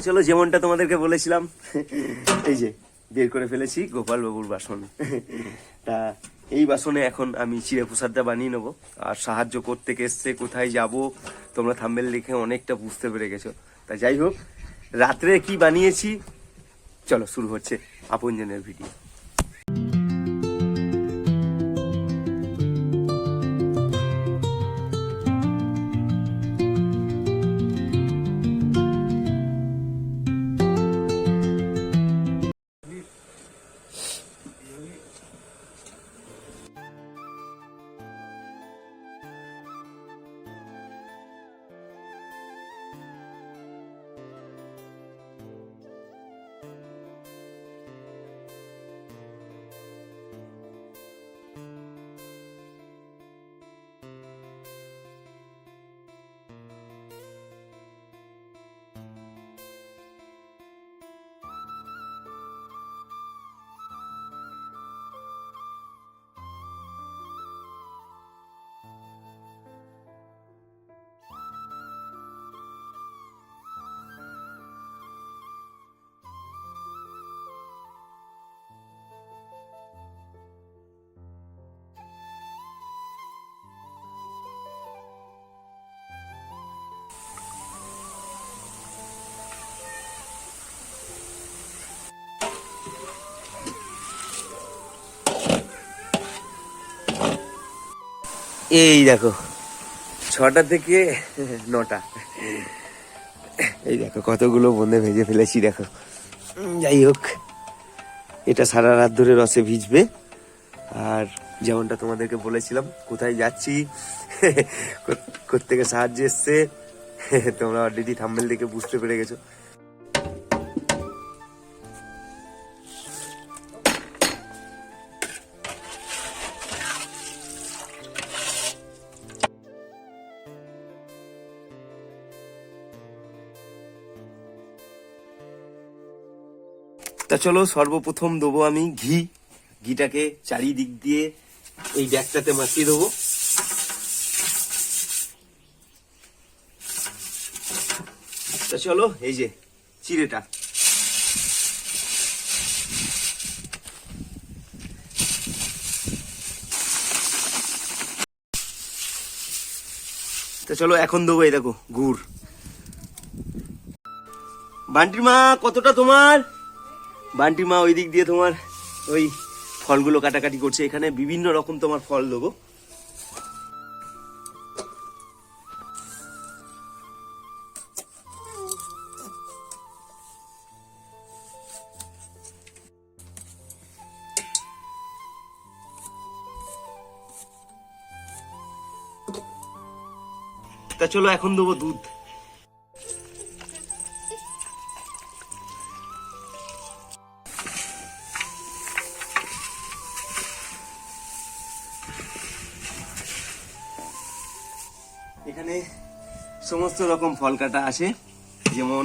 চলো যেমনটা তোমাদেরকে বলেছিলাম, এই যে, বের করে ফেলেছি গোপাল বাবুর বাসন। তা এই বাসনে এখন আমি চিড়ে প্রসাদটা বানিয়ে নেব। আর সাহায্য করতে এসছে, কোথায় যাব, তোমরা থাম্বেল দেখে অনেকটা বুঝতে পেরে গেছো। তা যাই হোক, রাত্রে কি বানিয়েছি? চলো শুরু হচ্ছে আপনজনের ভিডিও এই দেখো, ছটা থেকে নটা। এই দেখো, কতগুলো বন্ধে ভেজে ফেলেছি দেখো। যাই হোক, এটা সারা রাত ধরে রসে ভিজবে। আর যেমনটা তোমাদেরকে বলেছিলাম, কোথায় যাচ্ছি থেকে সাহায্য এসছে, তোমরা অলরেডি থাম্বেল দেখে বুঝতে পেরে গেছো। তা চলো সর্বপ্রথম দেবো আমি ঘি। ঘিটাকে চারিদিক দিয়ে এই ব্যাগটাতে মাখিয়ে দেবো। তা চলো, এই যে, চিড়েটা। তা চলো, এখন দেবো এই দেখো, গুড়। বান্টির মা কতটা তোমার? বান্টির মা ওই দিক দিয়ে তোমার ওই ফলগুলো কাটাকাটি করছে। এখানে বিভিন্ন রকম তোমার ফল দেবো। তা চলো এখন দেবো দুধ। সমস্ত রকম ফল কাটা আছে যেমন,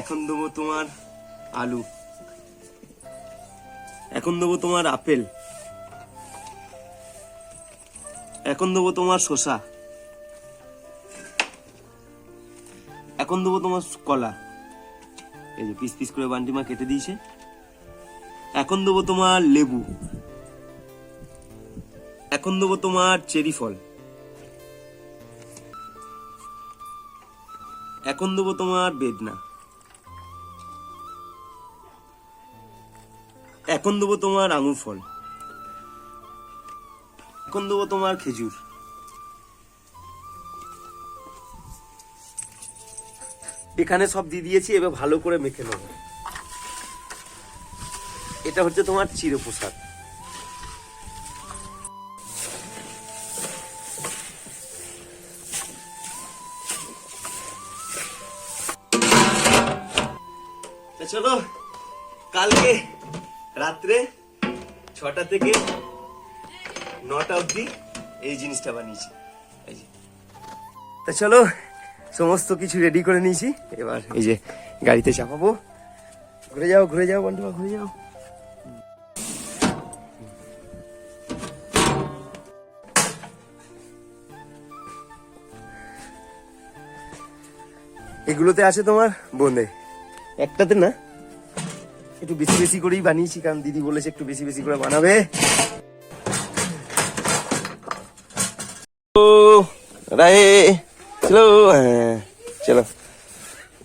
এখন দেবো তোমার আলু। এখন দেবো তোমার আপেল। এখন দেবো তোমার শসা। এখন দেবো তোমার কলা। এই যে পিস পিস করে বান্টিমা কেটে দিয়েছে। এখন দেবো তোমার লেবু। এখন দেবো তোমার চেরি ফল। এখন দেবো তোমার বেদনা এখন দেবো তোমার আঙুর ফল। এখন দেবো তোমার খেজুর। এখানে সব দিয়ে দিয়েছি, এবার ভালো করে মেখে নেব। এটা হচ্ছে তোমার চিরপ্রসাদ। থেকে নটা অবধি এই জিনিসটা বানিয়েছি। এই যে। তা চলো, সমস্ত কিছু রেডি করে নিয়েছি। এবার এই যে গাড়িতে চাপাবো। ঘুরে যাও ঘুরে যাও, বন্ধুরা, ঘুরে যাও। এগুলোতে আছে তোমার বোঁদে একটাতে না? একটু বেশি বেশি করেই বানিয়েছি কারণ দিদি বলেছে একটু বেশি বেশি করে বানাবে। রায়ে চলো হ্যাঁ চলো।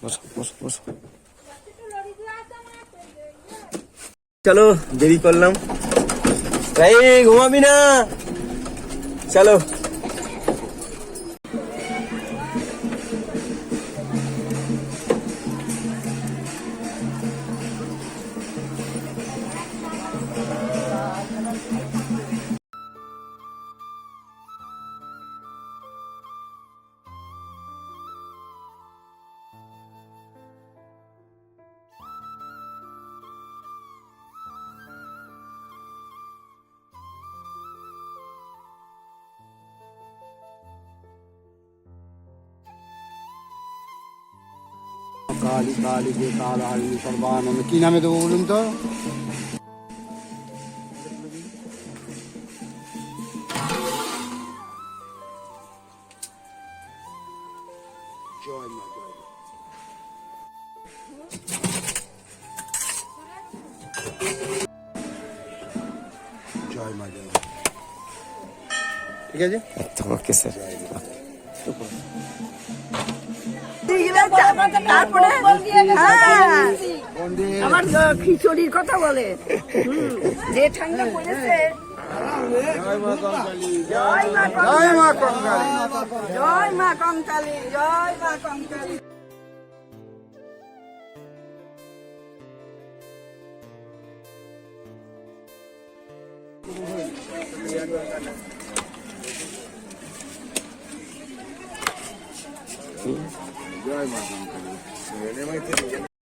বসো বসো বসো। চলো দেরি করলাম। রায়ে ঘুমাবি না। চলো। কালী কালী যে কাল হারিনি সর্বানন্দ কি নামে দেবো বলুন তো জয় মা জয় মা। জয় মা জয় মা। ঠিক আছে তোমাকে স্যার তারপরে হ্যাঁ, আমার খিচুড়ির কথা বলে। যে ঠান্ডা পড়েছে। জয় মা কঙ্কালী। জয় মা জয় মা কঙ্কালী। জয় মা কঙ্কালী। ぐらいまでなんだ、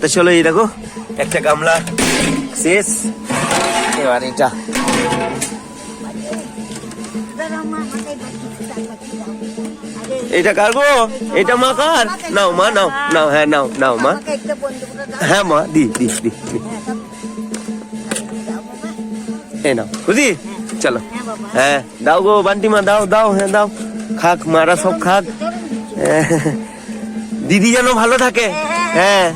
তা চলো এই দেখো, একটা গামলা, শেষ। এবার এটা। এটা কার গো? এটা মা কার? নাও মা, নাও নাও হ্যাঁ নাও নাও মা। হ্যাঁ মা, দি দি দি। এই নাও বুঝি চলো। হ্যাঁ দাও গো, বান্টি মা, দাও দাও হ্যাঁ দাও। খাক, মারা সব খাক। হ্যাঁ। দিদি যেন ভালো থাকে। হ্যাঁ।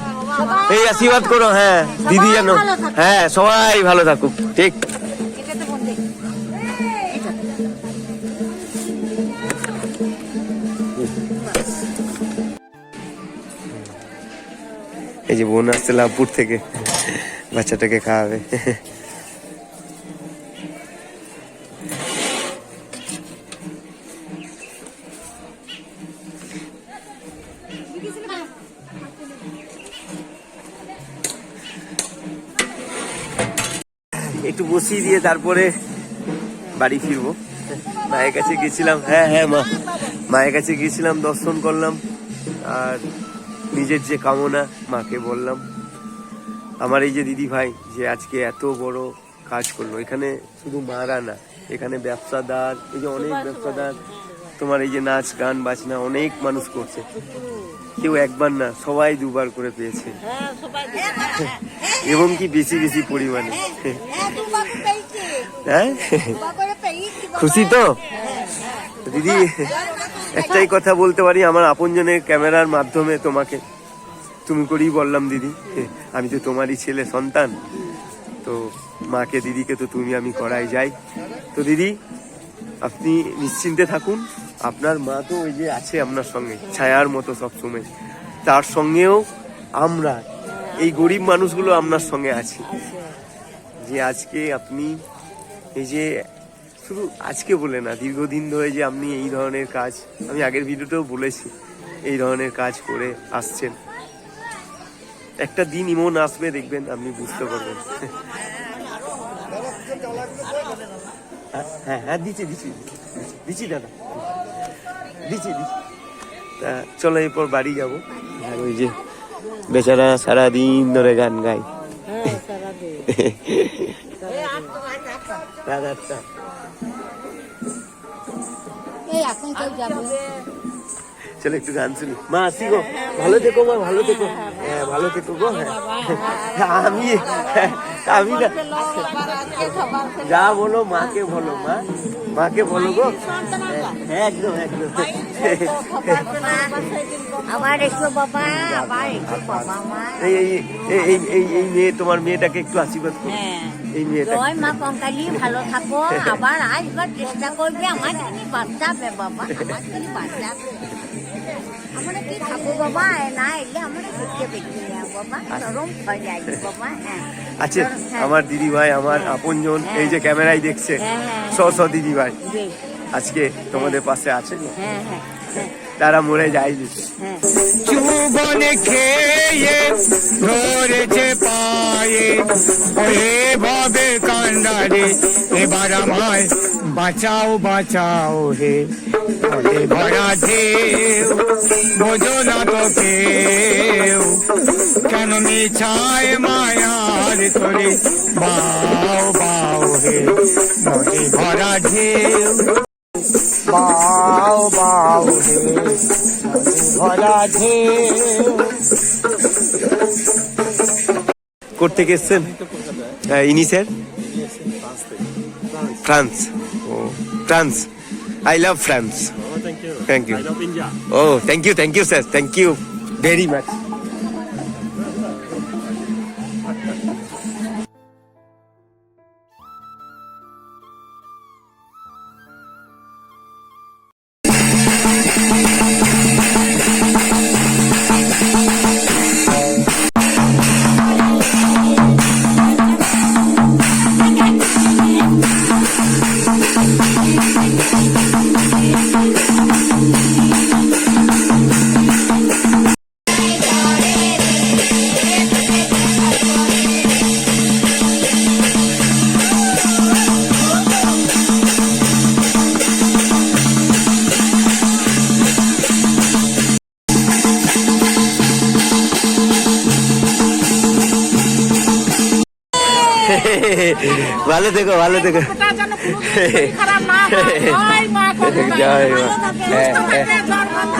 এই আশীর্বাদ করো হ্যাঁ দিদি যেন হ্যাঁ সবাই ভালো থাকুক, ঠিক। এই যে বোন আসছে লাভপুর থেকে, বাচ্চাটাকে খাওয়াবে। একটু দিয়ে তারপরে বাড়ি ফিরবো। মায়ের কাছে গেছিলাম হ্যাঁ হ্যাঁ মা। মায়ের কাছে গেছিলাম দর্শন করলাম। আর নিজের যে কামনা মাকে বললাম। আমার এই যে দিদি ভাই যে আজকে এত বড় কাজ করল। এখানে শুধু মারা না এখানে ব্যবসাদার এই যে অনেক ব্যবসাদার। তোমার এই যে নাচ গান বাজনা অনেক মানুষ করছে। কেউ একবার না সবাই দুবার করে পেয়েছে। এবং কি বেশি বেশি পরিমাণে? হ্যাঁ খুশি তো? দিদি একটাই কথা বলতে পারি আমার আপনজনের ক্যামেরার মাধ্যমে তোমাকে তুমি করেই বললাম দিদি আমি তো তোমারই ছেলে সন্তান। তো মাকে দিদিকে তো তুমি আমি করাই যাই। তো দিদি আপনি নিশ্চিন্তে থাকুন। আপনার মা তো ওই যে আছে আপনার সঙ্গে ছায়ার মতো সবসময়। তার সঙ্গেও আমরা এই গরিব মানুষগুলো আপনার সঙ্গে আছি। যে আজকে আপনি এই যে শুধু আজকে বলে না দীর্ঘদিন ধরে যে আপনি এই ধরনের কাজ আমি আগের ভিডিওতেও বলেছি এই ধরনের কাজ করে আসছেন। একটা দিন ইমন আসবে দেখবেন আপনি বুঝতে পারবেন। হ্যাঁ, হ্যাঁ দিচ্ছি দিচ্ছি দিচ্ছি দাদা। দিচ্ছি তা চলো এরপর বাড়ি যাব। আর ওই যে বেচারা সারাদিন ধরে গান গায়। রাত আটটা। চলো একটু গান শুনি। মা আসি গো। ভালো থেকো মা ভালো থেকো। হ্যাঁ ভালো থেকো গো হ্যাঁ। আমি আমি না যা বলো মাকে বলো মা। মাকে বলো গো। হ্যাঁ, একদম একদম। এই মেয়ে তোমার মেয়েটাকে একটু আশীর্বাদ করো। এই মেয়েটা জয় মা কঙ্কালি ভালো থাকো। আবার আসবার চেষ্টা করবে। আমার যিনি বাঁচাবে বাবা আমার যিনি বাঁচাবে আমরা কি থাকব বাবা? না এলে আমরা ঘুরতে বেরিয়ে বাবা হ্যাঁ আছে হ্যাঁ। আমার দিদি ভাই আমার আপনজন এই যে ক্যামেরায় দেখছে হ্যাঁ, হ্যাঁ। স স দিদি ভাই। আজকে তোমাদের পাশে আছে হ্যাঁ হ্যাঁ হ্যাঁ। তারা মরে যায়নি হ্যাঁ চুবন খেয়ে ধরেছে পায়ে ওহে ভবে কান্ডারে এবার আমায় বাঁচাও বাঁচাও হে ভবে ভরা ঢেউ বোঝো না তো কেউ। কেন মিছায় মায়ার তোরে বাও বাও হে ভবে ভরা ঢেউ ঢেউ করতে গেছেন হ্যাঁ, ইনি sir? France. O France. I love France thank you O thank you thank you sir thank you very much ভালো থেকো ভালো থেকো। হ্যাঁ, হ্যাঁ।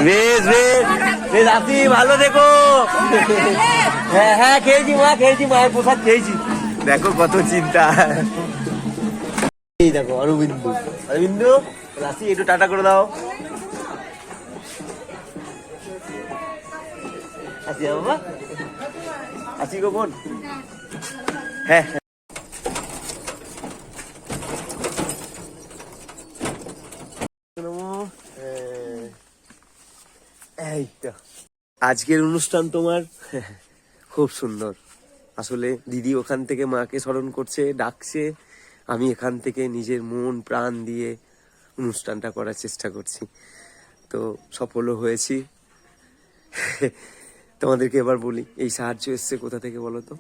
বেশ বেশ বেশ আপনি ভালো দেখো হ্যাঁ হ্যাঁ খেয়েছি মা খেয়েছি মায়ের প্রসাদ খেয়েছি। দেখো কত চিন্তা। দেখো অরবিন্দু। অরবিন্দু রাশি একটু টাটা করে দাও। আসি হ্যাঁ, বাবা। আসি গো বোন হ্যাঁ হ্যাঁ। এই তো আজকের অনুষ্ঠান তোমার খুব সুন্দর। আসলে দিদি ওখান থেকে মাকে স্মরণ করছে, ডাকছে। আমি এখান থেকে নিজের মন, প্রাণ দিয়ে অনুষ্ঠানটা করার চেষ্টা করছি। তো সফলও হয়েছি। তোমাদেরকে এবার বলি, এই সাহায্য এসছে কোথা থেকে বলো তো?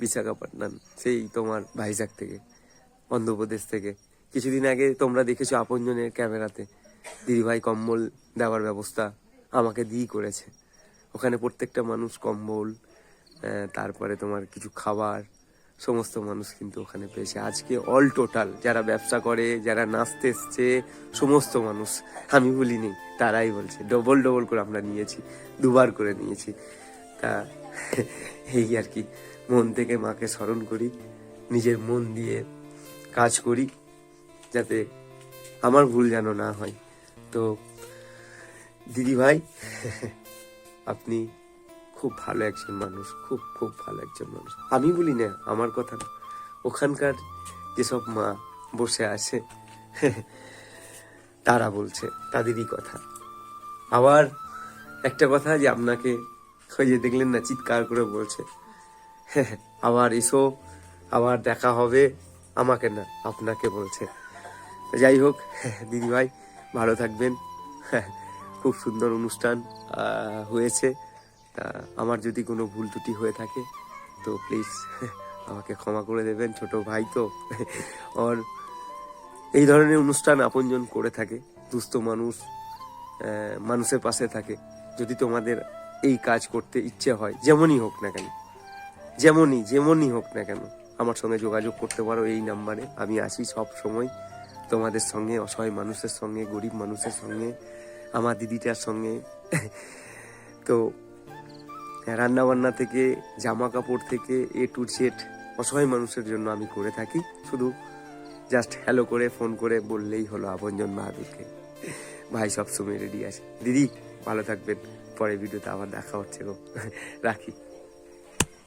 বিশাখাপট্টনম, সেই তোমার ভাইজাগ থেকে, অন্ধ্রপ্রদেশ থেকে। কিছুদিন আগে তোমরা দেখেছ আপনজনের ক্যামেরাতে, দিদিভাই কম্বল দেওয়ার ব্যবস্থা আমাকে দিয়েই করেছে। ওখানে প্রত্যেকটা মানুষ কম্বল তারপরে তোমার কিছু খাবার, সমস্ত মানুষ কিন্তু ওখানে পেয়েছে। আজকে অল টোটাল যারা ব্যবসা করে, যারা নাচতে এসছে, সমস্ত মানুষ, আমি বলিনি তারাই বলছে ডবল ডবল করে আমরা নিয়েছি, দুবার করে নিয়েছি। তা এই আর কি, মন থেকে মাকে স্মরণ করি, নিজের মন দিয়ে কাজ করি, যাতে আমার ভুল যেন না হয়। তো দিদি ভাই আপনি খুব ভালো একজন মানুষ, খুব খুব ভালো একজন মানুষ। আমি বলি না, আমার কথা না। ওখানকার যেসব মা বসে আছে, তারা বলছে, তাদেরই কথা। আবার একটা কথা যে আপনাকে যে দেখলেন না, চিৎকার করে বলছে, আবার এসো, আবার দেখা হবে, আমাকে না, আপনাকে বলছে। যাই হোক দিদি ভাই ভালো থাকবেন। খুব সুন্দর অনুষ্ঠান। হয়েছে। তা আমার যদি কোনো ভুল ত্রুটি হয়ে থাকে, তো প্লিজ আমাকে ক্ষমা করে দেবেন, ছোট ভাই তো। ওর এই ধরনের অনুষ্ঠান আপনজন করে থাকে, দুস্থ মানুষ মানুষের পাশে থাকে। যদি তোমাদের এই কাজ করতে ইচ্ছে হয়, যেমনই হোক না কেন, যেমনই যেমনই হোক না কেন, আমার সঙ্গে যোগাযোগ করতে পারো এই নাম্বারে। আমি আসি সব সময় তোমাদের সঙ্গে, অসহায় মানুষের সঙ্গে, গরিব মানুষের সঙ্গে আমার দিদিটার সঙ্গে। তো রান্নাবান্না থেকে জামা কাপড় থেকে এ টু জেড অসহায় মানুষের জন্য আমি করে থাকি। শুধু জাস্ট হ্যালো করে ফোন করে বললেই হলো আপনজন মাহাদুরকে ভাই সবসময় রেডি আছে। দিদি, ভালো থাকবেন। পরে ভিডিওতে আবার দেখা হচ্ছে গো। রাখি।